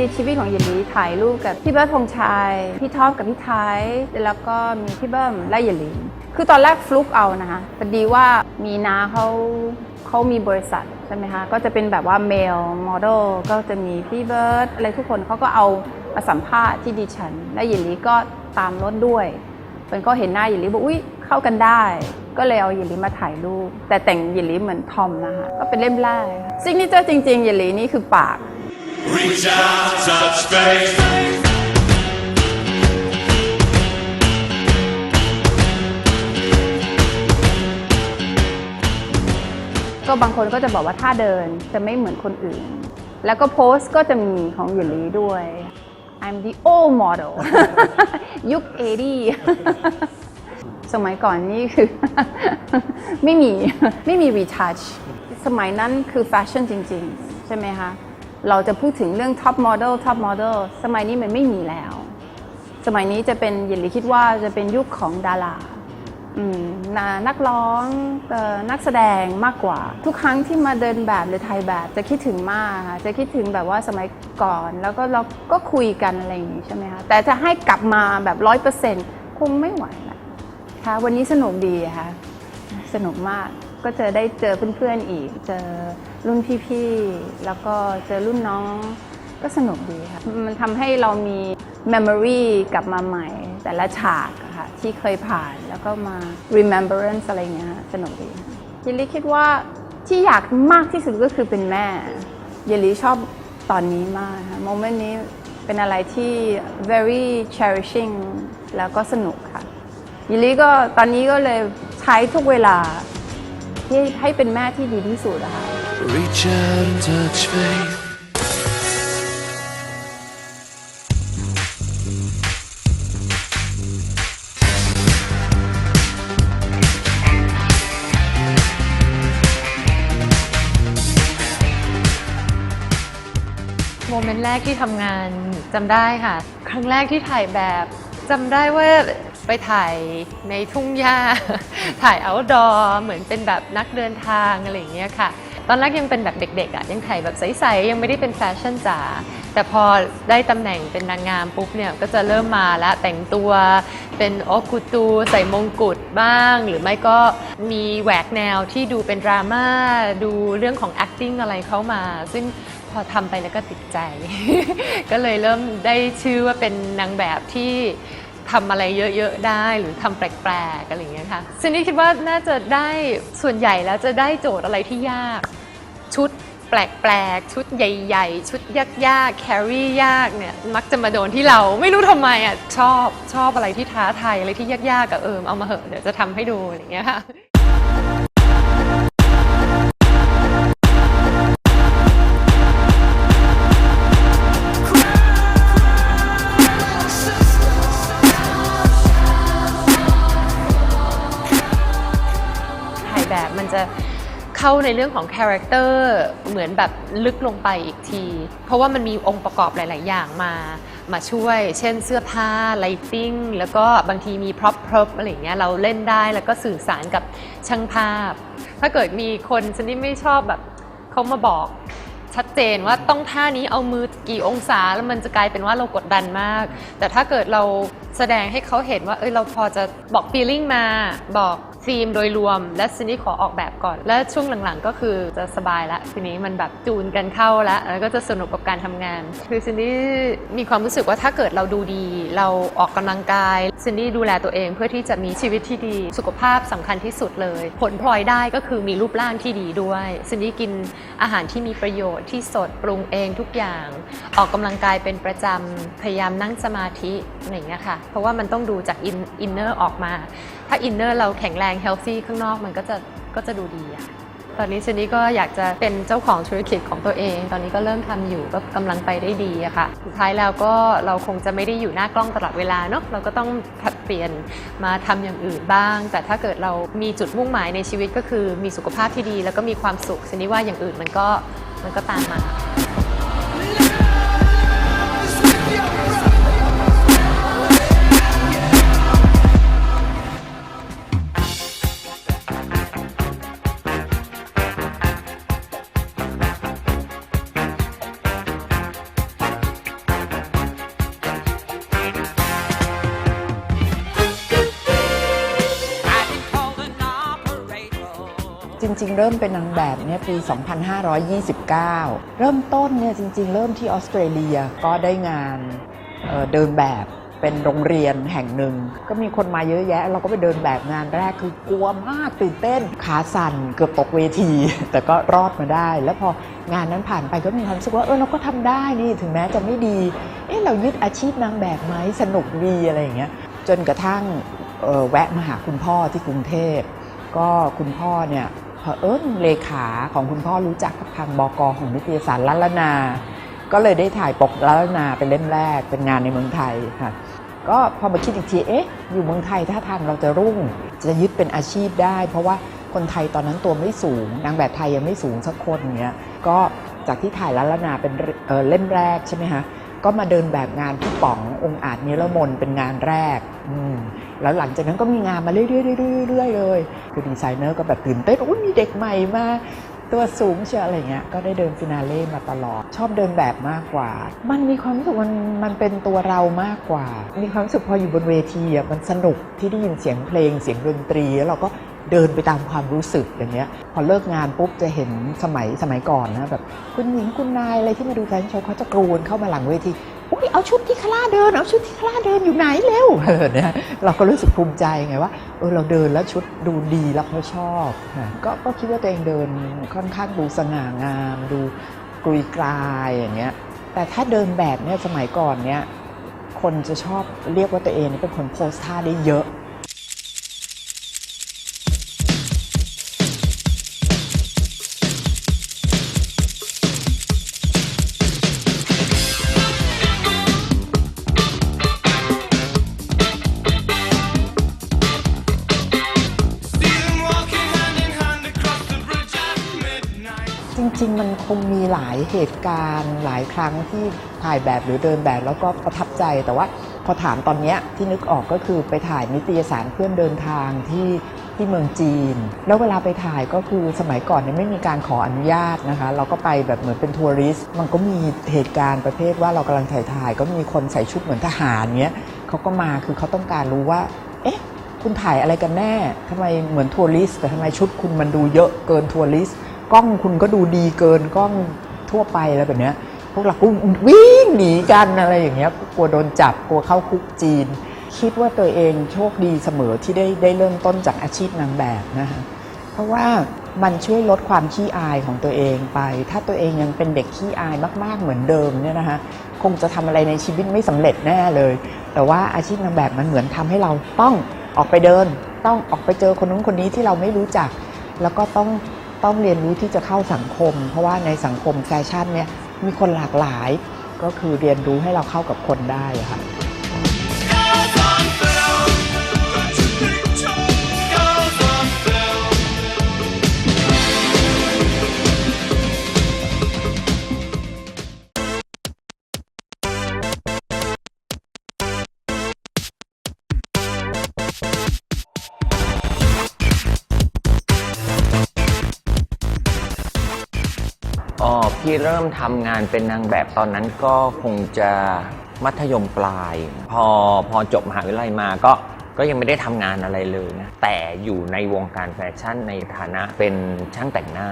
รกๆในชีวิตของหยินหลีถ่ายรูปกับพี่เบิร์ดธงชัย พี่ท็อปกับพี่ไทยแล้วก็มีพี่เบิ้มและหยินหลีคือตอนแรกฟลุกเอานะคะพอดีว่ามีนาเขาเขามีบริษัทใช่ไหมคะก็จะเป็นแบบว่าเมลโมเดลก็จะมีพี่เบิร์ดอะไรทุกคนเขาก็เอามาสัมภาษณ์ที่ดิฉัน และหยินลีก็ตามรถด้วยเป็นก็เห็นหน้าหยินลีบอกอุ้ยเข้ากันได้ ก็เลยเอาหยินลีมาถ่ายรูปแต่แต่งหยินลีเหมือนทอมนะคะก็เป็นเล่มแรกซิกเนเจอร์จริงๆหยินลีนี่คือปาก Reach out, touch faith. ก็บางคนก็จะบอกว่าท่าเดินจะไม่เหมือนคนอื่น แล้วก็โพสต์ก็จะมีของหยินลีด้วย I'm the old model ยุค 80 สมัยก่อนนี่คือ ไม่มี ไม่มี retouch สมัยนั้นคือแฟชั่นจริง ๆ ใช่ไหมคะ เราจะพูดถึงเรื่อง top model top model สมัยนี้มันไม่มีแล้ว สมัยนี้จะเป็นยินหลีคิดว่าจะเป็นยุคของดาราอืมน,นักร้องออนักแสดงมากกว่า ทุกครั้งที่มาเดินแบบหรือถ่ายแบบจะคิดถึงมากค่ะจะคิดถึงแบบว่าสมัยก่อนแล้วก็เราก็คุยกันอะไรอย่างนี้ใช่ไหมคะแต่จะให้กลับมาแบบร้อยเปอร์เซ็นต์คงไม่ไหวละค่ะวันนี้สนุกดีค่ะสนุกมากก็จะได้เจอเพื่อนๆอีกเจอ รุ่นพี่ๆ แล้วก็เจอรุ่นน้องก็สนุกดีค่ะ มันทำให้เรามี memory กลับมาใหม่ แต่ละฉากอะค่ะที่เคยผ่านแล้วก็มา remembrance อะไรอย่างเงี้ยค่ะสนุกดียินลีคิดว่าที่อยากมากที่สุดก็คือเป็นแม่ยินลีชอบตอนนี้มากค่ะโมเมนต์นี้เป็นอะไรที่ very cherishing แล้วก็สนุกค่ะยิลลี่ก็ตอนนี้ก็เลยใช้ทุกเวลา ที่ให้เป็นแม่ที่ดีที่สุดนะคะ Reach out and touch faith. โมเมนต์แรกที่ทำงานจำได้ค่ะ ครั้งแรกที่ถ่ายแบบจำได้ว่า ไปถ่ายในทุ่งหญ้า ถ่าย outdoor เหมือนเป็นแบบนักเดินทางอะไรอย่างเงี้ยค่ะ ตอนแรกยังเป็นแบบเด็กๆอะยังถ่ายแบบใสๆยังไม่ได้เป็นแฟชั่นจ๋าแต่พอได้ตำแหน่งเป็นนางงามปุ๊บเนี่ยก็จะเริ่มมาแล้วแต่งตัวเป็นโอกุตูใส่มงกุฎบ้าง หรือไม่ก็มีแหวกแนวที่ดูเป็นดราม่าดูเรื่องของ acting อะไรเข้ามา ซึ่งพอทำไปแล้วก็ติดใจ ก็เลยเริ่มได้ชื่อว่าเป็นนางแบบที่ ทำอะไรเยอะๆได้หรือทำแปลกๆอะไรอย่างเงี้ยค่ะซึ่งนี่คิดว่าน่าจะได้ส่วนใหญ่แล้วจะได้โจทย์อะไรที่ยาก ชุดแปลกๆ ชุดใหญ่ ๆ ชุดยากๆ แครี่ยากเนี่ยมักจะมาโดนที่เราไม่รู้ทำไมอะชอบชอบอะไรที่ท้าทายอะไรที่ยากๆกับเอิมเอามาเหอะเดี๋ยวจะทำให้ดูอะไรอย่างเงี้ยค่ะ ในเรื่องของคาแรคเตอร์เหมือนแบบลึกลงไปอีกที เพราะว่ามันมีองค์ประกอบหลาย ๆ อย่างมา มาช่วย เช่นเสื้อผ้า lighting แล้วก็บางทีมี prop prop อพอะไรเงี้ยเราเล่นได้แล้วก็สื่อสารกับช่างภาพ ถ้าเกิดมีคนชนิดไม่ชอบแบบเขามาบอกชัดเจนว่าต้องท่านี้เอามือกี่องศาแล้วมันจะกลายเป็นว่าเรากดดันมาก แต่ถ้าเกิดเราแสดงให้เขาเห็นว่าเอ้ยเราพอจะบอก feeling มาบอก ธีมโดยรวม และซินี่ขอออกแบบก่อน และช่วงหลังๆ ก็คือจะสบายละทีนี้มันแบบจูนกันเข้าแล้วแล้วก็จะสนุกกับการทำงาน คือซินี่มีความรู้สึกว่าถ้าเกิดเราดูดี เราออกกำลังกายซินี่ดูแลตัวเองเพื่อที่จะมีชีวิตที่ดี สุขภาพสำคัญที่สุดเลย ผลพลอยได้ก็คือมีรูปร่างที่ดีด้วยซินี่กินอาหารที่มีประโยชน์ที่สดปรุงเองทุกอย่าง ออกกำลังกายเป็นประจำพยายามนั่งสมาธิอะไรอย่างเงี้ยค่ะเพราะว่ามันต้องดูจากอินเนอร์ออกมา ถ้าอินเนอร์เราแข็งแรงเฮลซี่ข้างนอกมันก็จะก็จะดูดีอะตอนนี้ชนนี้ก็อยากจะเป็นเจ้าของธุรกิจของตัวเอง ตอนนี้ก็เริ่มทำอยู่ก็กำลังไปได้ดีอะค่ะ สุดท้ายแล้วก็เราคงจะไม่ได้อยู่หน้ากล้องตลอดเวลาเนาะ เราก็ต้องผลัดเปลี่ยนมาทำอย่างอื่นบ้าง แต่ถ้าเกิดเรามีจุดมุ่งหมายในชีวิตก็คือมีสุขภาพที่ดี แล้วก็มีความสุขชนนี้ว่าอย่างอื่นมันก็มันก็ตามมา ริง ๆ เริ่มเป็นนางแบบเนี่ยปี 2529 เริ่มต้นเนี่ยจริง ๆ เริ่มที่ออสเตรเลียก็ได้งานเเดินแบบเป็นโรงเรียนแห่งหนึ่ง ก็มีคนมาเยอะแยะ เราก็ไปเดินแบบงานแรกคือกลัวมากตื่นเต้นขาสั่นเกือบตกเวที แต่ก็รอดมาได้ แล้วพองานนั้นผ่านไปก็มีความรู้สึกว่าเออเราก็ทำได้นี่ถึงแม้จะไม่ดีเอ๊ะเรายึดอาชีพนางแบบไหมสนุกดีอะไรอย่างเงี้ยจนกระทั่งแวะมาหาคุณพ่อที่กรุงเทพก็คุณพ่อเนี่ย เผอิญเลขาของคุณพ่อรู้จักกับทางบกของนิตยสารลัลนา ก็เลยได้ถ่ายปกลัลนาเป็นเล่มแรกเป็นงานในเมืองไทยค่ะก็พอมาคิดอีกทีเอ๊ะอยู่เมืองไทยถ้าทางเราจะรุ่ง จะยึดเป็นอาชีพได้ เพราะว่าคนไทยตอนนั้นตัวไม่สูง นางแบบไทยยังไม่สูงสักคนเงี้ยก็จากที่ถ่ายลัลนาเป็นเเล่มแรกใช่ไหมคะก็มาเดินแบบงานพี่ป๋ององค์อาจนิรมนเป็นงานแรกอืม แล้วหลังจากนั้นก็มีงานมาเรื่อยๆเรื่อยๆเลยคือดีไซเนอร์ก็แบบตื่นเต้นอุ้ยมีเด็กใหม่มาตัวสูงเชียอะไรเงี้ย ก็ได้เดินฟินาเล่มาตลอด ชอบเดินแบบมากกว่า มันมีความรู้สึกมันมันเป็นตัวเรามากกว่า มีความรู้สึกพออยู่บนเวทีอะมันสนุกที่ได้ยินเสียงเพลงเสียงดนตรี แล้วเราก็ เดินไปตามความรู้สึกอย่างเงี้ยพอเลิกงานปุ๊บจะเห็นสมัยสมัยก่อนนะแบบคุณหญิงคุณนายอะไรที่มาดูแฟนโชว์เขาจะกรูนเข้ามาหลังเวทีอุ้ยเอาชุดที่คลาเดินเอาชุดที่คลาเดินอยู่ไหนเร็วเออเนี่ยเราก็รู้สึกภูมิใจไงว่าเออเราเดินแล้วชุดดูดีแล้วเขาชอบค่ะก็ก็คิดว่าตัวเองเดินค่อนข้างดูสง่างาม ดูกรุยกรายอย่างเงี้ยแต่ถ้าเดินแบบเนี่ยสมัยก่อนเนี่ยคนจะชอบเรียกว่าตัวเองเป็นคนโพสท่าได้เยอะ งๆมันคงมีหลายเหตุการณ์หลายครั้งที่ถ่ายแบบหรือเดินแบบแล้วก็ประทับใจ แต่ว่าพอถามตอนนี้ที่นึกออกก็คือไปถ่ายนิตยสารเพื่อนเดินทางที่ที่เมืองจีน แล้วเวลาไปถ่ายก็คือสมัยก่อนเนี่ยไม่มีการขออนุญาตนะคะ เราก็ไปแบบเหมือนเป็นทัวริสต์มันก็มีเหตุการณ์ประเภทว่าเรากำลังถ่ายถ่าย ก็มีคนใส่ชุดเหมือนทหารเงี้ยเขาก็มาคือเขาต้องการรู้ว่า เอ๊ะ คุณถ่ายอะไรกันแน่ทำไมเหมือนทัวริสต์แต่ทำไมชุดคุณมันดูเยอะเกินทัวริสต์ กล้องคุณก็ดูดีเกินกล้องทั่วไปอะไรแบบเนี้ยพวกเราก็วิ่งหนีกันอะไรอย่างเงี้ยกลัวโดนจับกลัวเข้าคุกจีน คิดว่าตัวเองโชคดีเสมอที่ได้ได้เริ่มต้นจากอาชีพนางแบบนะคะเพราะว่ามันช่วยลดความขี้อายของตัวเองไป ถ้าตัวเองยังเป็นเด็กขี้อายมาก ๆ เหมือนเดิมเนี่ยนะคะคงจะทำอะไรในชีวิตไม่สำเร็จแน่เลย แต่ว่าอาชีพนางแบบมันเหมือนทำให้เราต้องออกไปเดิน ต้องออกไปเจอคนนู้นคนนี้ที่เราไม่รู้จัก แล้วก็ต้อง ต้องเรียนรู้ที่จะเข้าสังคม เพราะว่าในสังคมแฟชั่นเนี่ยมีคนหลากหลาย ก็คือเรียนรู้ให้เราเข้ากับคนได้ค่ะ อ๋อพี่เริ่มทำงานเป็นนางแบบตอนนั้นก็คงจะมัธยมปลาย พอพอจบมหาวิทยาลัยมาก็ก็ยังไม่ได้ทำงานอะไรเลยนะแต่อยู่ในวงการแฟชั่นในฐานะเป็นช่างแต่งหน้า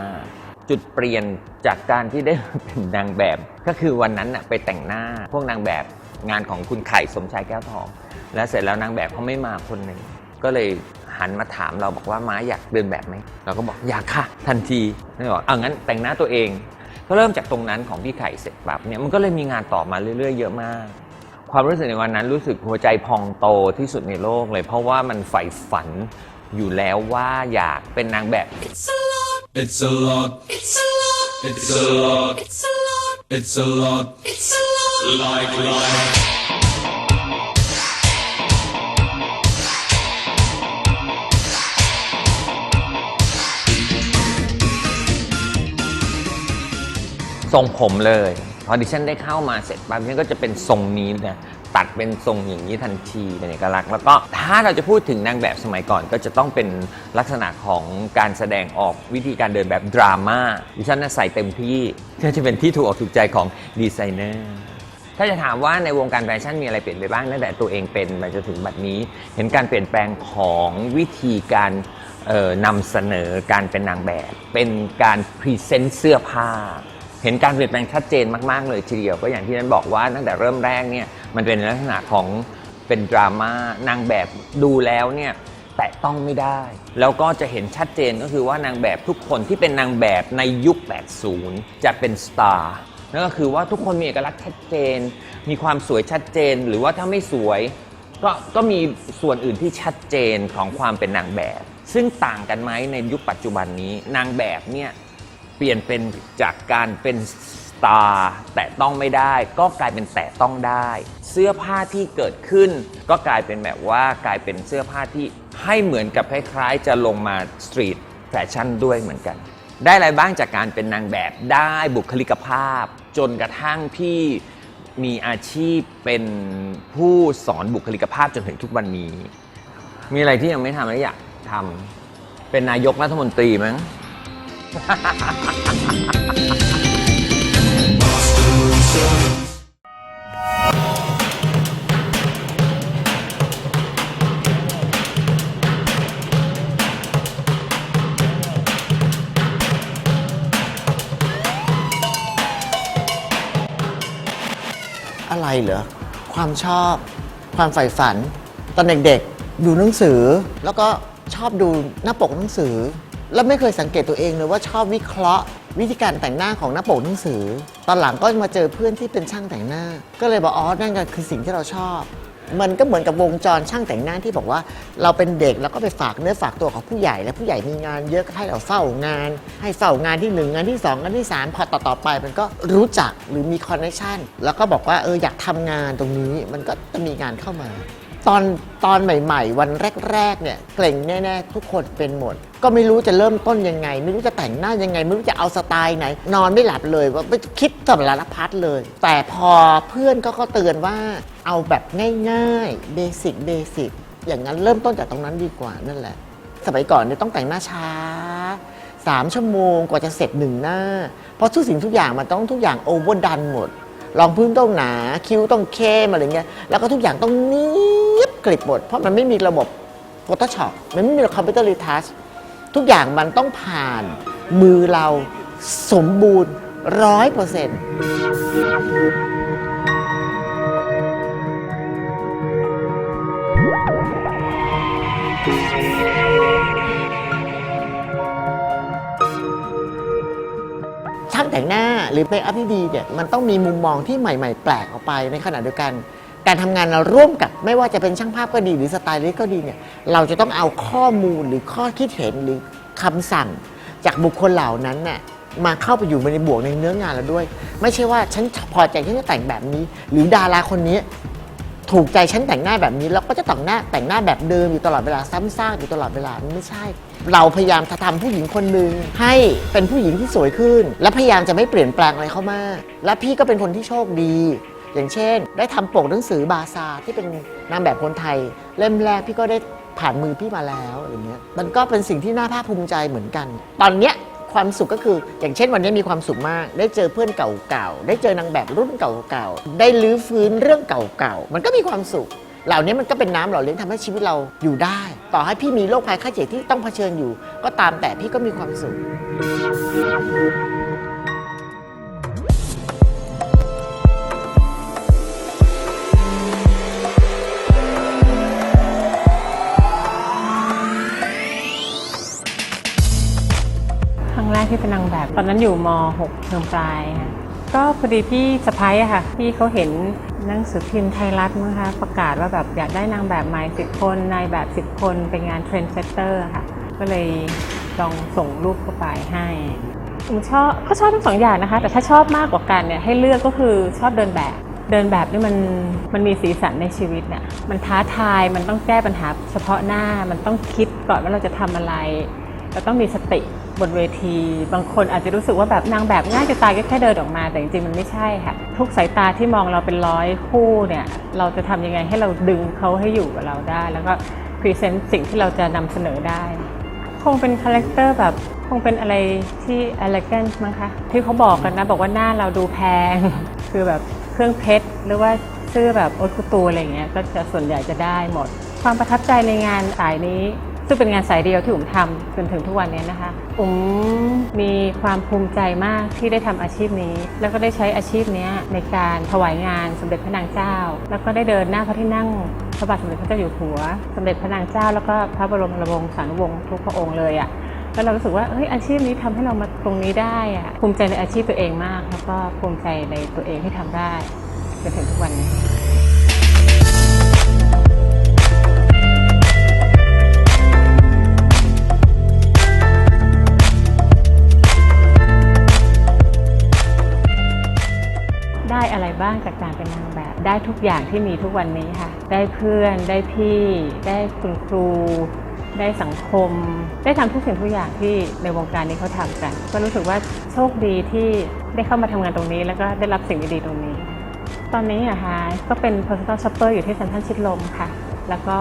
จุดเปลี่ยนจากการที่ได้เป็นนางแบบ ก็คือวันนั้นนะไปแต่งหน้า พวกนางแบบงานของคุณไข่สมชายแก้วทอง แล้วเสร็จแล้วนางแบบเขาไม่มาคนหนึ่งก็เลยหันมาถามเราบอกว่าม้าอยากเดินแบบไหมเราก็บอกอยากค่ะ ทันทีนี่บอกเอางั้นแต่งหน้าตัวเอง ก็เริ่มจากตรงนั้นของพี่ไข่เสร็จปั๊บเนี่ยมันก็เลยมีงานต่อมาเรื่อย ๆ เยอะมาก ความรู้สึกในวันนั้นรู้สึกหัวใจพองโตที่สุดในโลกเลย เพราะว่ามันใฝ่ฝันอยู่แล้วว่าอยากเป็นนางแบบ It's a lot. It's a lot. It's a lot. It's a lot. It's a lot. It's a lot. Like like. ทรงผมเลย พอดิฉันได้เข้ามาเสร็จปั๊บฉันก็จะเป็นทรงนี้นะตัดเป็นทรงอย่างนี้ทันทีเป็นเอกลักษณ์แล้วก็ถ้าเราจะพูดถึงนางแบบสมัยก่อน ก็จะต้องเป็นลักษณะของการแสดงออกวิธีการเดินแบบดราม่าดิฉันน่ะใส่เต็มที่ก็จะเป็นที่ถูกออกถูกใจของดีไซเนอร์ถ้าจะถามว่าในวงการแฟชั่นมีอะไรเปลี่ยนไปบ้างตั้งแต่ตัวเองเป็นมาจนถึงบัดนี้ เห็นการเปลี่ยนแปลงของวิธีการนำเสนอการเป็นนางแบบ เป็นการพรีเซนต์เสื้อผ้า เห็นการเปลี่ยนแปลงชัดเจนมาก ๆ เลยทีเดียวก็อย่างที่นั้นบอกว่าตั้งแต่เริ่มแรกเนี่ยมันเป็นลักษณะของเป็นดราม่านางแบบดูแล้วเนี่ยแตะต้องไม่ได้ แล้วก็จะเห็นชัดเจนก็คือว่านางแบบทุกคนที่เป็นนางแบบในยุค 80 จะเป็นสตาร์นั่นก็คือว่าทุกคนมีเอกลักษณ์ชัดเจน มีความสวยชัดเจน หรือว่าถ้าไม่สวยก็ก็มีส่วนอื่นที่ชัดเจนของความเป็นนางแบบ ซึ่งต่างกันไหมในยุคปัจจุบันนี้นางแบบเนี่ย เปลี่ยนเป็นจากการเป็นสตาร์แต่ต้องไม่ได้ ก็กลายเป็นแต่ต้องได้ เสื้อผ้าที่เกิดขึ้น ก็กลายเป็นแบบว่ากลายเป็นเสื้อผ้าที่ให้เหมือนกับคล้ายๆ จะลงมาสตรีทแฟชั่นด้วยเหมือนกัน ได้อะไรบ้างจากการเป็นนางแบบได้บุคลิกภาพ จนกระทั่งพี่มีอาชีพเป็นผู้สอนบุคลิกภาพจนถึงทุกวันนี้ มีอะไรที่ยังไม่ทำและอยากทำเป็นนายกรัฐมนตรีมั้ง อะไรเหรอ ความชอบ ความใฝ่ฝัน ตอนเด็กๆ ดูหนังสือ แล้วก็ชอบดูหน้าปกหนังสือ แล้วไม่เคยสังเกตตัวเองเลยว่าชอบวิเคราะห์ วิธีการแต่งหน้าของหน้าปกหนังสือ ตอนหลังก็มาเจอเพื่อนที่เป็นช่างแต่งหน้า ก็เลยบอกอ๋อนั่นก็คือสิ่งที่เราชอบ มันก็เหมือนกับวงจรช่างแต่งหน้าที่บอกว่า เราเป็นเด็กแล้วก็ไปฝากเนื้อฝากตัวของผู้ใหญ่ และผู้ใหญ่มีงานเยอะก็ให้เราเฝ้างาน ให้เฝ้างานที่หนึ่งงานที่สองงานที่สามพอต่อต่อๆไป มันก็รู้จักหรือมีคอนเนคชันแล้วก็บอกว่าเอออยากทำงานตรงนี้มันก็จะมีงานเข้ามา ตอนตอนใหม่ ๆ วันแรกๆเนี่ยเกรงแน่ๆทุกคนเป็นหมด ก็ไม่รู้จะเริ่มต้นยังไง ไม่รู้จะแต่งหน้ายังไง ไม่รู้จะเอาสไตล์ไหน นอนไม่หลับเลยว่าไม่คิดสารพัดเลย แต่พอเพื่อนก็ก็เตือนว่าเอาแบบง่ายๆเบสิกเบสิกอย่างนั้นเริ่มต้นจากตรงนั้นดีกว่านั่นแหละ สมัยก่อนเนี่ยต้องแต่งหน้าช้าสามชั่วโมงกว่าจะเสร็จหนึ่งหน้า เพราะทุกสิ่งทุกอย่างมันต้องทุกอย่างโอเวอร์ดันหมด รองพื้นต้องหนา คิ้วต้องเข้มอะไรเงี้ย แล้วก็ทุกอย่างต้องเนียบกริบหมด เพราะมันไม่มีระบบ Photoshop มันไม่มีคอมพิวเตอร์รีทัชทุกอย่างมันต้องผ่านมือเราสมบูรณ์ร้อยเปอร์เซ็นต์างแต่งหน้าหรือเมคอัพที่ดีเนี่ยมันต้องมีมุมมองที่ใหม่ ๆ แปลกออกไปในขณะเดียวกัน การทำงานเราร่วมกับไม่ว่าจะเป็นช่างภาพก็ดีหรือสไตลิสต์ก็ดีเนี่ยเราจะต้องเอาข้อมูลหรือข้อคิดเห็นหรือคำสั่ง จากบุคคลเหล่านั้นน่ะมาเข้าไปอยู่ในบวกในเนื้องานเราด้วย ไม่ใช่ว่าฉันพอใจที่จะแต่งแบบนี้ หรือดาราคนนี้ ถูกใจฉันแต่งหน้าแบบนี้แล้วก็จะแต่งหน้าแต่งหน้าแบบเดิมอยู่ตลอดเวลาซ้ำซากอยู่ตลอดเวลามันไม่ใช่ เราพยายามจะทำผู้หญิงคนหนึ่งให้เป็นผู้หญิงที่สวยขึ้น และพยายามจะไม่เปลี่ยนแปลงอะไรเข้ามาก และพี่ก็เป็นคนที่โชคดี อย่างเช่น ได้ทำปกหนังสือบาซาร์ที่เป็นนางแบบคนไทย เล่มแรกพี่ก็ได้ผ่านมือพี่มาแล้วอย่างเงี้ยมันก็เป็นสิ่งที่น่าภาคภูมิใจเหมือนกัน ตอนเนี้ย ความสุขก็คือ อย่างเช่นวันนี้มีความสุขมาก ได้เจอเพื่อนเก่าๆ ได้เจอนางแบบรุ่นเก่าๆ ได้ลื้อฟื้นเรื่องเก่าๆ มันก็มีความสุข เหล่านี้มันก็เป็นน้ำหล่อเลี้ยงทำให้ชีวิตเราอยู่ได้ ต่อให้พี่มีโรคภัยไข้เจ็บที่ต้องเผชิญอยู่ ก็ตามแต่พี่ก็มีความสุข ที่เป็นนางแบบ ตอนนั้นอยู่ม .6 เทอมปลายค่ะก็พอดีพี่สะพ้ายอะค่ะพี่เขาเห็นหนังสือพิมพ์ไทยรัฐมั้งคะประกาศว่าแบบอยากได้นางแบบใหม่สิบคนนายแบบสิบคนเป็นงานเทรนด์เซตเตอร์ค่ะ ก็เลยลองส่งรูปเข้าไปให้ผมชอบก็ชอบทั้งสองอย่างนะคะ แต่ถ้าชอบมากกว่ากันเนี่ยให้เลือกก็คือชอบเดินแบบเดินแบบนี่มันมันมีสีสันในชีวิตเนี่ยมันท้าทายมันต้องแก้ปัญหาเฉพาะหน้ามันต้องคิดก่อนว่าเราจะทำอะไร เราต้องมีสติบนเวที บางคนอาจจะรู้สึกว่าแบบนางแบบง่ายจะตายก็แค่เดินออกมา แต่จริงๆมันไม่ใช่ค่ะ ทุกสายตาที่มองเราเป็นร้อยคู่เนี่ย เราจะทำยังไงให้เราดึงเขาให้อยู่กับเราได้ แล้วก็พรีเซนต์สิ่งที่เราจะนำเสนอได้ คงเป็นคาแรคเตอร์แบบคงเป็นอะไรที่ elegant มั้งคะที่เขาบอกกันนะ บอกว่าหน้าเราดูแพง คือแบบเครื่องเพชรหรือว่าเสื้อแบบโอทูตูอะไรเงี้ยก็จะส่วนใหญ่จะได้หมด ความประทับใจในงานสายนี้ ซึ่งเป็นงานสายเดียวที่อุ๋มทำจนถึงทุกวันนี้นะคะอุ๋มมีความภูมิใจมากที่ได้ทำอาชีพนี้ แล้วก็ได้ใช้อาชีพนี้ในการถวายงานสมเด็จพระนางเจ้า แล้วก็ได้เดินหน้าพระที่นั่งพระบาทสมเด็จพระเจ้าอยู่หัว สมเด็จพระนางเจ้า แล้วก็พระบรมวงศานุวงศ์ทุกพระองค์เลยอะ่ะแล้วเรารู้สึกว่าเฮ้ยอาชีพนี้ทำให้เรามาตรงนี้ได้อะภูมิใจในอาชีพตัวเองมาก แล้วก็ภูมิใจในตัวเองที่ทำได้จนถึงทุกวันนี้ ได้อะไรบ้างจากการเป็นนางแบบ ได้ทุกอย่างที่มีทุกวันนี้ค่ะ ได้เพื่อนได้พี่ ได้คุณครู ได้สังคม ได้ทำทุกสิ่งทุกอย่างที่ในวงการนี้เขาทำกัน ก็รู้สึกว่าโชคดีที่ได้เข้ามาทำงานตรงนี้ แล้วก็ได้รับสิ่งดีๆตรงนี้ ตอนนี้อะคะก็เป็น personal shopper อยู่ที่เซนทรัลชิดลมค่ะ แล้วก็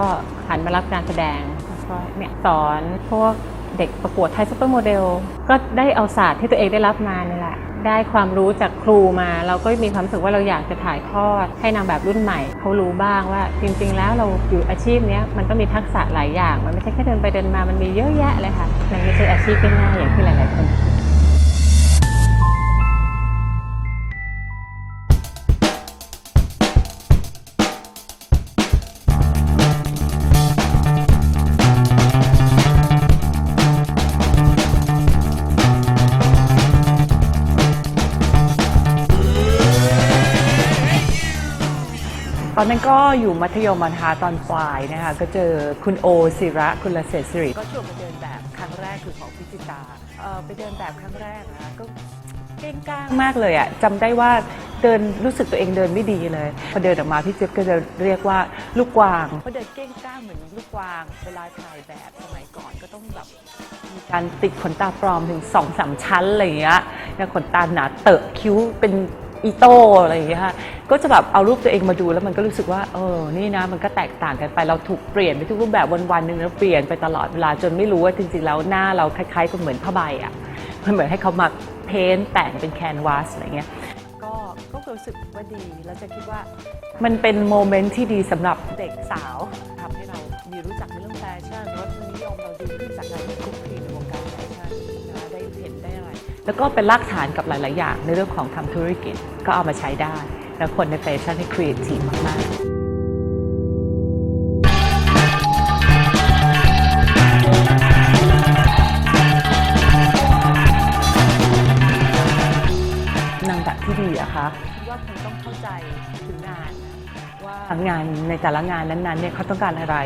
หันมารับการแสดงแล้วก็เนี่ยสอนพวกเด็กประกวดไทยซุปเปอร์โมเดลก็ได้เอาศาสตร์ที่ตัวเองได้รับมานี่แหละ ได้ความรู้จากครูมา เราก็มีความรู้สึกว่าเราอยากจะถ่ายทอด ให้นางแบบรุ่นใหม่เขารู้บ้างว่า จริง ๆ แล้วเราอยู่อาชีพนี้มันก็มีทักษะหลายอย่าง มันไม่ใช่แค่เดินไปเดินมามันมีเยอะแยะเลยค่ะมันไม่ใช่อาชีพง่ายๆอย่างที่หลายๆคนคิด อนนั้นก็อยู่มัธยมนะคะตอนปลายนะคะก็เจอคุณโอศิระคุณละเศรษฐศิริก็ชวนมาเดินแบบครั้งแรกคือของพิจิตาเอ่อไปเดินแบบครั้งแรกนะก็เก่งก้างมากเลยอะจำได้ว่าเดินรู้สึกตัวเองเดินไม่ดีเลย พอเดินออกมาพี่เจี๊ยบก็จะเรียกว่าลูกกวางเพราะเดินเก้งกล้างเหมือนลูกกวางเวลาถ่ายแบบสมัยก่อนก็ต้องแบบมีการติดขนตาปลอมถึงสองสามชั้นอะไรอย่างเงี้ยขนตาหนาเตอะคิ้วเป็น อีโต้อะไรอย่างเงี้ยค่ะก็จะแบบเอารูปตัวเองมาดูแล้วมันก็รู้สึกว่าเออนี่นะมันก็แตกต่างกันไปเราถูกเปลี่ยนไปทุกรูปแบบวันๆหนึ่งแล้วเปลี่ยนไปตลอดเวลาจนไม่รู้ว่าจริงๆแล้วหน้าเราคล้ายๆกับเหมือนผ้าใบอะมันเหมือนให้เขามาเพ้นแต่งเป็นแคนวาสอะไรเงี้ยก็ก็รู้สึกว่าดีแล้วจะคิดว่ามันเป็นโมเมนต์ที่ดีสำหรับเด็กสาวทำให้เรามีรู้จักในเรื่องแฟชั่นรสนิยมเราดีขึ้นจากการที่ แล้วก็เป็นรากฐานกับหลาย ๆ อย่างในเรื่องของทำธุรกิจก็เอามาใช้ได้ แล้วคนในแฟชั่นที่ครีเอทีฟมากๆนางแบบที่ดีอะคะว่าคงต้องเข้าใจถึงงานนะว่างานในแต่ละงานนั้นๆเนี่ยเขาต้องการอะไร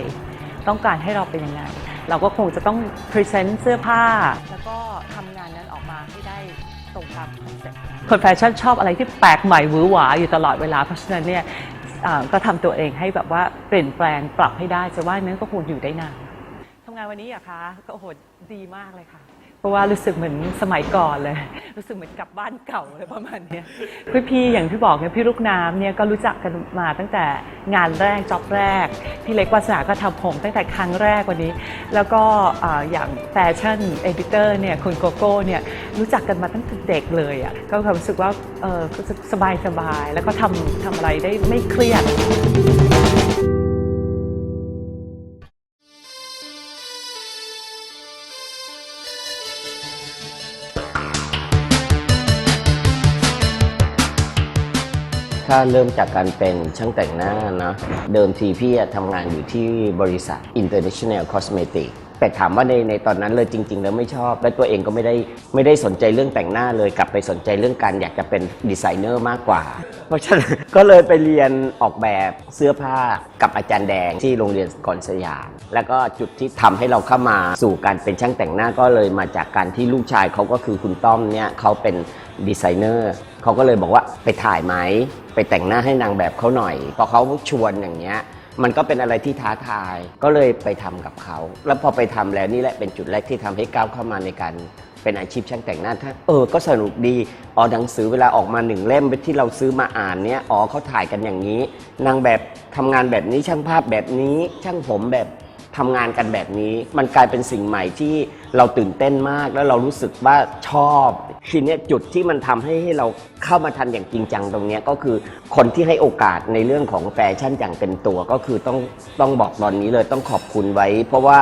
ต้องการให้เราเป็นยังไง เราก็คงจะต้องพรีเซนต์เสื้อผ้า แล้วก็ทำงานนั้นออกมาให้ได้ตรงตามคอนเซ็ปต์คนแฟชั่นชอบอะไรที่แปลกใหม่หวือหวาอยู่ตลอดเวลา เพราะฉะนั้นเนี่ยอ่าก็ทำตัวเองให้แบบว่าเปลี่ยนแปลงปรับให้ได้จะว่านั้นก็คงอยู่ได้นานทำงานวันนี้อะคะก็โอ้โหดีมากเลยค่ะ เพราะว่ารู้สึกเหมือนสมัยก่อนเลย รู้สึกเหมือนกลับบ้านเก่าเลยประมาณเนี้ยพี่พี่อย่างที่บอกเนี่ยพี่ลูกน้ำเนี่ยก็รู้จักกันมาตั้งแต่งานแรกจ็อบแรก พี่เล็กวาสนาก็ทำผมตั้งแต่ครั้งแรกวันนี้ แล้วก็อย่างแฟชั่นเอดิเตอร์เนี่ยคุณโกโก้เนี่ยรู้จักกันมาตั้งแต่เด็กเลยอะก็ความรู้สึกว่าเออสบายสบายๆแล้วก็ทำทำอะไรได้ไม่เครียด ถ้าเริ่มจากการเป็นช่างแต่งหน้านะเดิมทีพี่อะทำงานอยู่ที่บริษัท International Cosmetic แต่ถามว่าในในตอนนั้นเลยจริง ๆ แล้วไม่ชอบ และตัวเองก็ไม่ได้ไม่ได้สนใจเรื่องแต่งหน้าเลยกลับไปสนใจเรื่องการอยากจะเป็นดีไซเนอร์มากกว่า เพราะฉะนั้นก็เลยไปเรียนออกแบบเสื้อผ้ากับอาจารย์แดงที่โรงเรียนก่อนสยามแล้วก็จุดที่ทำให้เราเข้ามาสู่การเป็นช่างแต่งหน้าก็เลยมาจากการที่ลูกชายเขาก็คือคุณต้อมเนี่ยเขาเป็นดีไซเนอร์เขาก็เลยบอกว่าไปถ่ายไหมไปแต่งหน้าให้นางแบบเขาหน่อยพอเขาชวนอย่างเงี้ย มันก็เป็นอะไรที่ท้าทาย ก็เลยไปทำกับเขา แล้วพอไปทำแล้วนี่แหละเป็นจุดแรกที่ทำให้ก้าวเข้ามาในการเป็นอาชีพช่างแต่งหน้าถ้าเออ ก็สนุกดีอ๋อหนังสือเวลาออกมาหนึ่งเล่มที่เราซื้อมาอ่านเนี้ยอ๋อเขาถ่ายกันอย่างนี้ นางแบบทำงานแบบนี้ช่างภาพแบบนี้ช่างผมแบบ ทำงานกันแบบนี้ มันกลายเป็นสิ่งใหม่ที่เราตื่นเต้นมากแล้วเรารู้สึกว่าชอบทีเนี้ยจุดที่มันทำให้ให้เราเข้ามาทันอย่างจริงจังตรงเนี้ยก็คือคนที่ให้โอกาสในเรื่องของแฟชั่นอย่างเป็นตัวก็คือต้องต้องบอกตอนนี้เลยต้องขอบคุณไว้ เพราะว่า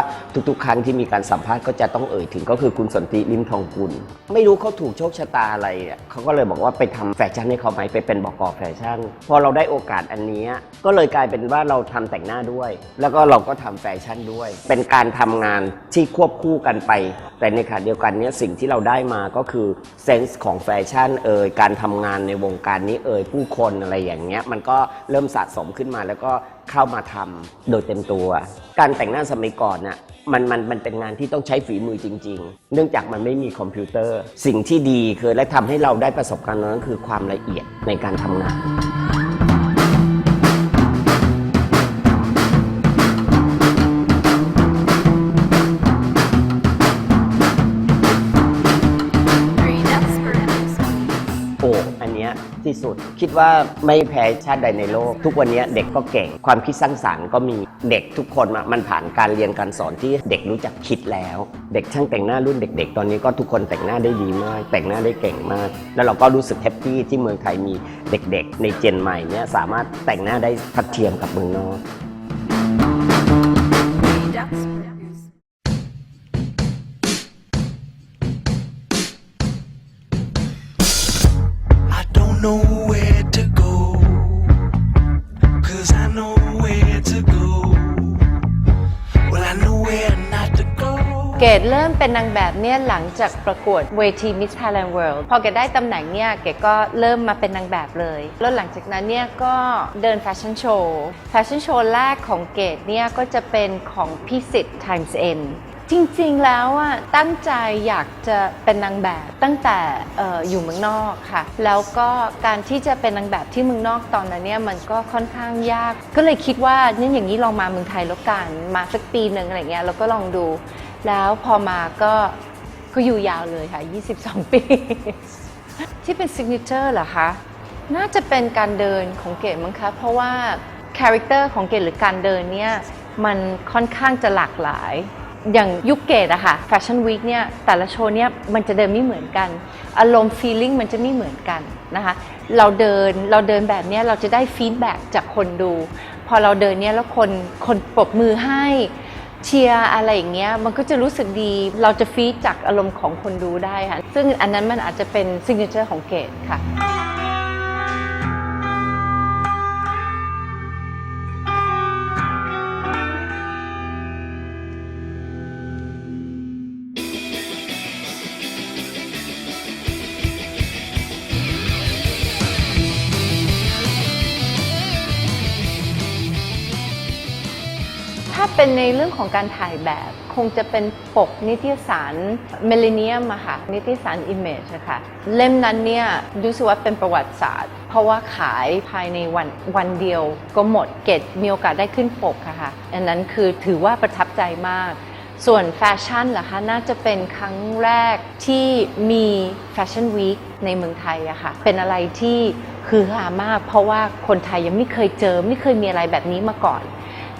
ทุกๆ ครั้งที่มีการสัมภาษณ์ก็จะต้องเอ่ยถึงก็คือคุณสันติลิมทองกุล ไม่รู้เขาถูกโชคชะตาอะไรอะเขาก็เลยบอกว่าไปทำแฟชั่นให้เขาไหมไปเป็นบอกแฟชั่น พอเราได้โอกาสอันเนี้ยก็เลยกลายเป็นว่าเราทำแต่งหน้าด้วย แล้วก็เราก็ทำแฟชั่นด้วย เป็นการทำงานที่ควบคู่กันไป แต่ในขณะเดียวกันเนี้ยสิ่งที่เราได้มาก็คือเซนส์ของแฟชั่นเอ่ยการทำงานในวงการนี้เอ่ยผู้คนอะไรอย่างเงี้ยมันก็เริ่มสะสมขึ้นมาแล้วก็เข้ามาทำโดยเต็มตัว การแต่งหน้าสมัยก่อนน่ะมันมันมันเป็นงานที่ต้องใช้ฝีมือจริง ๆ เนื่องจากมันไม่มีคอมพิวเตอร์ สิ่งที่ดีคือและทำให้เราได้ประสบการณ์นั้นคือความละเอียดในการทำงาน สุด คิดว่าไม่แพ้ชาติใดในโลก ทุกวันนี้เด็กก็เก่ง ความคิดสร้างสรรค์ก็มีเด็กทุกคนมันผ่านการเรียนการสอนที่เด็กรู้จักคิดแล้ว เด็กช่างแต่งหน้ารุ่นเด็ก ๆ ตอนนี้ก็ทุกคนแต่งหน้าได้ดีมาก แต่งหน้าได้เก่งมาก แล้วเราก็รู้สึกแฮปปี้ที่เมืองไทยมีเด็ก ๆ ในเจนใหม่เนี้ยสามารถแต่งหน้าได้ทัดเทียมกับเมืองนอก nowhere to go. Cause I know where to go. Well, I know where not to go. เกดเริ่มเป็นนางแบบเนี่ยหลังจากประกวดเวที Miss Thailand World พอเกดได้ตำแหน่งเนี่ยเกดก็เริ่มมาเป็นนางแบบเลย แล้วหลังจากนั้นเนี่ยก็เดินแฟชั่นโชว์ แฟชั่นโชว์แรกของเกดเนี่ยก็จะเป็นของพี่สิทธิ์ Times N จริงๆแล้วอะตั้งใจอยากจะเป็นนางแบบตั้งแต่อออยู่เมืองนอกค่ะ แล้วก็การที่จะเป็นนางแบบที่เมืองนอกตอนนั้นเนี่ยมันก็ค่อนข้างยาก ก็เลยคิดว่าเนี่ยอย่างนี้ลองมาเมืองไทยแล้วกันมาสักปีหนึ่งอะไรเงี้ยแล้วก็ลองดู แล้วพอมาก็ก็อยู่ยาวเลยค่ะ 22 ปี ที่เป็นซิกเนเจอร์เหรอคะน่าจะเป็นการเดินของเกดมั้งคะเพราะว่าคาแรคเตอร์ของเกดหรือการเดินเนี่ยมันค่อนข้างจะหลากหลาย อย่างยุคเกดอะค่ะแฟชั่นวีคเนี่ยแต่ละโชว์เนี่ยมันจะเดินไม่เหมือนกัน อารมณ์ฟีลิ่งมันจะไม่เหมือนกันนะคะเราเดินเราเดินแบบเนี้ยเราจะได้ฟีดแบ็กจากคนดู พอเราเดินเนี่ยแล้วคนคนปรบมือให้เชียร์อะไรอย่างเงี้ยมันก็จะรู้สึกดีเราจะฟีดจากอารมณ์ของคนดูได้ค่ะซึ่งอันนั้นมันอาจจะเป็นซิกเนเจอร์ของเกดค่ะ เป็นในเรื่องของการถ่ายแบบคงจะเป็นปกนิตยสารเมลเนียมอะค่ะนิตยสาร Image อะค่ะเล่มนั้นเนี่ยรู้สึกว่าเป็นประวัติศาสตร์ เพราะว่าขายภายในวันวันเดียวก็หมดเกตมีโอกาสได้ขึ้นปกอะค่ะอันนั้นคือถือว่าประทับใจมาก ส่วนแฟชั่นล่ะคะน่าจะเป็นครั้งแรกที่มีแฟชั่นวีคในเมืองไทยอะค่ะเป็นอะไรที่คือฮามาก เพราะว่าคนไทยยังไม่เคยเจอไม่เคยมีอะไรแบบนี้มาก่อน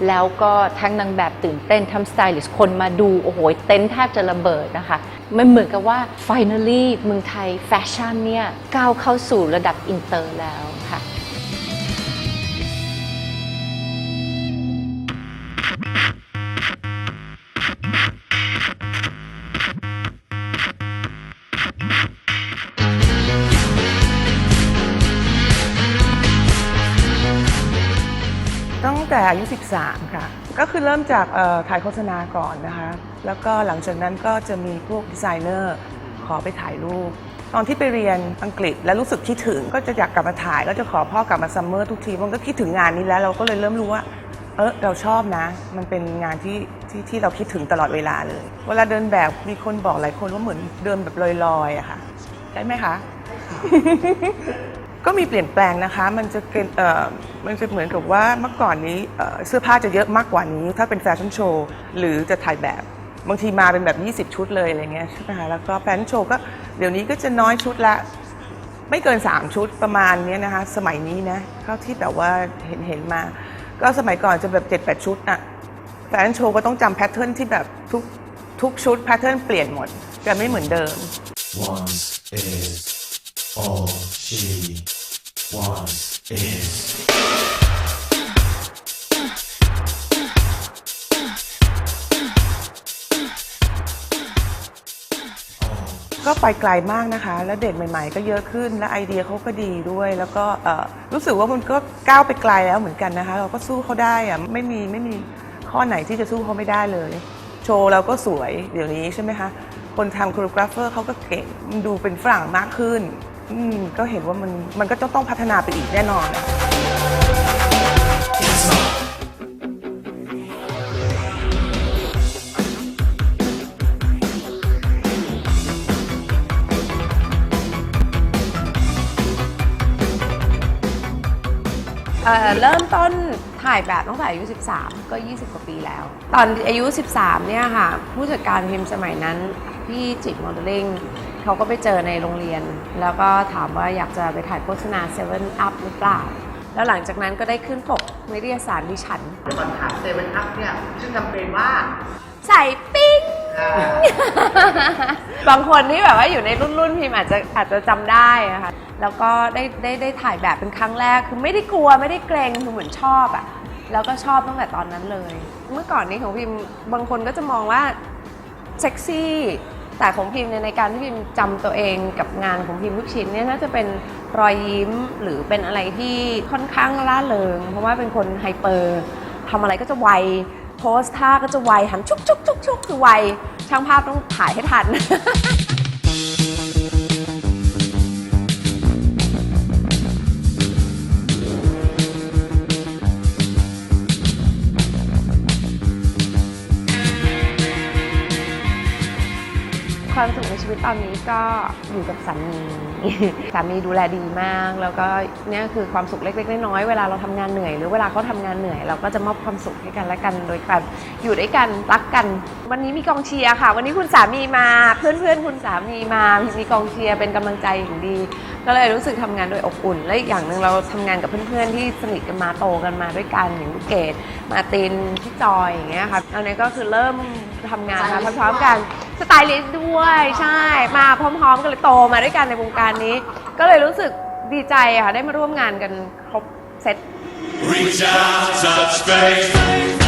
แล้วก็ทั้งนางแบบตื่นเต้นทั้งสไตลิสต์คนมาดู โอ้โห เต็นท์แทบจะระเบิดนะคะ มันเหมือนกับว่า finally เมืองไทยแฟชั่นเนี่ย ก้าวเข้าสู่ระดับอินเตอร์แล้วค่ะ อายุ 13 ค่ะ ก็คือเริ่มจากถ่ายโฆษณาก่อนนะคะ แล้วก็หลังจากนั้นก็จะมีพวกดีไซเนอร์ขอไปถ่ายรูป ตอนที่ไปเรียนอังกฤษแล้วรู้สึกคิดถึงก็จะอยากกลับมาถ่าย ก็จะขอพ่อกลับมาซัมเมอร์ทุกทีมันก็คิดถึงงานนี้แล้ว เราก็เลยเริ่มรู้ว่า เออเราชอบนะ มันเป็นงานที่ที่ที่เราคิดถึงตลอดเวลาเลย เวลาเดินแบบมีคนบอกหลายคนว่าเหมือนเดินแบบลอยๆอะค่ะได้ไหมคะ ก็มีเปลี่ยนแปลงนะคะ มันจะเป็นเอ่อมันจะเหมือนกับว่าเมื่อก่อนนี้เสื้อผ้าจะเยอะมากกว่านี้ ถ้าเป็นแฟชั่นโชว์หรือจะถ่ายแบบบางทีมาเป็นแบบ 20 ชุดเลยอะไรเงี้ยใช่ไหมคะแล้วก็แฟชั่นโชว์ก็เดี๋ยวนี้ก็จะน้อยชุดละไม่เกิน 3 ชุดประมาณนี้นะคะ สมัยนี้นะเท่าที่แบบว่าเห็นเห็นมา ก็สมัยก่อนจะแบบ 7-8 ชุดอะแฟชั่นโชว์ก็ต้องจำแพทเทิร์นที่แบบทุกทุกชุดแพทเทิร์นเปลี่ยนหมดจะไม่เหมือนเดิม Once is all she wants is. ก็ไปไกลมากนะคะ แล้วเด็กใหม่ๆ ก็เยอะขึ้น และไอเดียเขาก็ดีด้วย แล้วก็เอ่อรู้สึกว่ามันก็ก้าวไปไกลแล้วเหมือนกันนะคะ เราก็สู้เขาได้อะไม่มีไม่มีข้อไหนที่จะสู้เขาไม่ได้เลย โชว์เราก็สวยเดี๋ยวนี้ใช่ไหมคะ คนทำโคโรกราฟเฟอร์เขาก็เก่งดูเป็นฝรั่งมากขึ้น อืมก็เห็นว่ามันมันก็ต้องต้องพัฒนาไปอีกแน่นอน เอ่อเริ่มต้นถ่ายแบบตั้งแต่อายุ 13 ก็ 20 กว่าปีแล้ว ตอนอายุ 13 เนี่ยค่ะ ผู้จัดการพิมพ์สมัยนั้น พี่จิตรโมเดลลิ่ง เขาก็ไปเจอในโรงเรียน แล้วก็ถามว่าอยากจะไปถ่ายโฆษณา7 Up หรือเปล่า แล้วหลังจากนั้นก็ได้ขึ้นปกนิตยสารดิฉันตอนถ่าย7 Up เนี่ยชื่อแคมเปญว่าใส่ปิ้งบางคนที่แบบว่าอยู่ในรุ่นรุ่นพิมพ์อาจจะอาจจะจำได้นะคะแล้วก็ได้ได้ได้ถ่ายแบบเป็นครั้งแรกคือไม่ได้กลัวไม่ได้เกรงคือเหมือนชอบอะแล้วก็ชอบตั้งแต่ตอนนั้นเลย เมื่อก่อนนี้ของพิมพ์บางคนก็จะมองว่าเซ็กซี่ แต่ของพิมพ์ในการที่พิมพ์จำตัวเองกับงานของพิมพ์ทุกชิ้นเนี่ยน่าจะเป็นรอยยิ้มหรือเป็นอะไรที่ค่อนข้างล่าเริง เพราะว่าเป็นคนไฮเปอร์ทำอะไรก็จะไวโพสท่าก็จะไวหันชุกชุกชุกชุกคือไวช่างภาพต้องถ่ายให้ทัน ความ สุขในชีวิตตอนนี้ก็อยู่กับสามีสามีดูแลดีมาก แล้วก็เนี่ยคือความสุขเล็กๆน้อยๆเวลาเราทำงานเหนื่อย หรือเวลาเขาทำงานเหนื่อย เราก็จะมอบความสุขให้กันและกัน โดยการอยู่ด้วยกันรักกัน วันนี้มีกองเชียร์ค่ะ วันนี้คุณสามีมา เพื่อนๆคุณสามีมามีกองเชียร์เป็นกำลังใจอย่างดี ก็เลยรู้สึกทำงานโดยอบอุ่น และอีกอย่างหนึ่งเราทำงานกับเพื่อนๆที่สนิทกันมาโตกันมาด้วยกันอย่างลูกเกดมาตินพี่จอยอย่างเงี้ยค่ะอันนี้ก็คือเริ่มทำงานมาพร้อมๆกันสไตลิสต์ด้วยใช่มาพร้อมๆ กันเลยโตมาด้วยกันในวงการนี้ ก็เลยรู้สึกดีใจค่ะได้มาร่วมงานกันครบเซต Reach out, touch faith.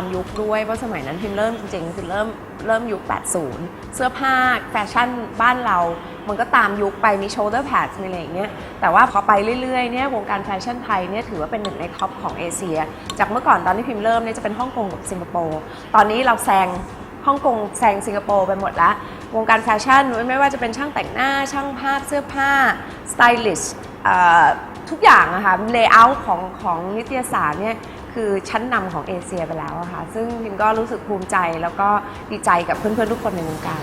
ามยุคด้วยเพราะสมัยนั้นพิมเริ่มจริงๆคือเริ่มเริ่มยุค 80 เสื้อผ้าแฟชั่นบ้านเรา มันก็ตามยุคไปมี shoulder pads มีอะไรอย่างเงี้ยแต่ว่าพอไปเรื่อยๆเนี่ยวงการแฟชั่นไทยเนี่ยถือว่าเป็นหนึ่งในท็อปของเอเชีย จากเมื่อก่อนตอนที่พิมเริ่มเนี่ยจะเป็นฮ่องกงกับสิงคโปร์ตอนนี้เราแซงฮ่องกงแซงสิงคโปร์ไปหมดละวงการแฟชั่นไม่ว่าจะเป็นช่างแต่งหน้าช่างภาพเสื้อผ้าสไตลิสต์ทุกอย่างอะค่ะเลเยอร์ของของนิตยสารเนี่ย คือชั้นนำของเอเชียไปแล้วอะค่ะ ซึ่งพิมก็รู้สึกภูมิใจแล้วก็ดีใจกับเพื่อนๆทุกคนในวงการ